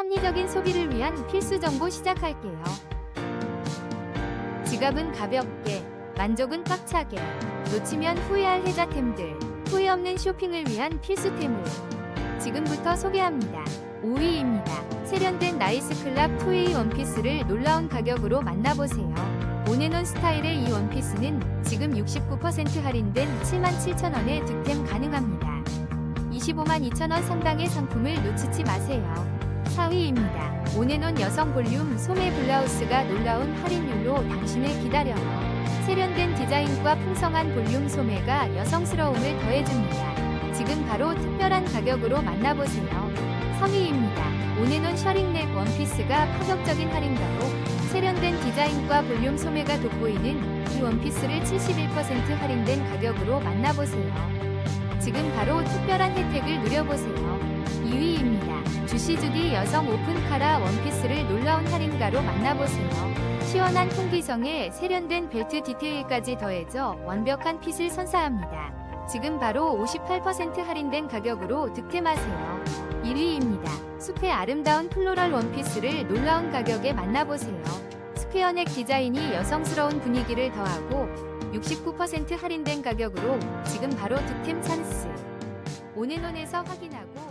합리적인 소비를 위한 필수 정보 시작할게요. 지갑은 가볍게, 만족은 꽉차게, 놓치면 후회할 혜자템들, 후회 없는 쇼핑을 위한 필수템을 지금부터 소개합니다. 5위입니다. 세련된 나이스 클럽 2A 원피스를 놀라운 가격으로 만나보세요. 오네논 스타일의 이 원피스는 지금 69% 할인된 77,000원에 득템 가능합니다. 25만 2천원 상당의 상품을 놓치지 마세요. 4위입니다. 오네논 여성 볼륨 소매 블라우스가 놀라운 할인율로 당신을 기다려요. 세련된 디자인과 풍성한 볼륨 소매가 여성스러움을 더해줍니다. 지금 바로 특별한 가격으로 만나보세요. 3위입니다. 오네논 셔링넥 원피스가 파격적인 할인가로 세련된 디자인과 볼륨 소매가 돋보이는 이 원피스를 71% 할인된 가격으로 만나보세요. 지금 바로 특별한 혜택을 누려보세요. 2위입니다. 주시주디 여성 오픈 카라 원피스를 놀라운 할인가로 만나보세요. 시원한 통기성에 세련된 벨트 디테일까지 더해져 완벽한 핏을 선사합니다. 지금 바로 58% 할인된 가격으로 득템하세요. 1위입니다. 숲의 아름다운 플로럴 원피스를 놀라운 가격에 만나보세요. 스퀘어넥 디자인이 여성스러운 분위기를 더하고 69% 할인된 가격으로 지금 바로 득템 찬스. 오네논에서 확인하고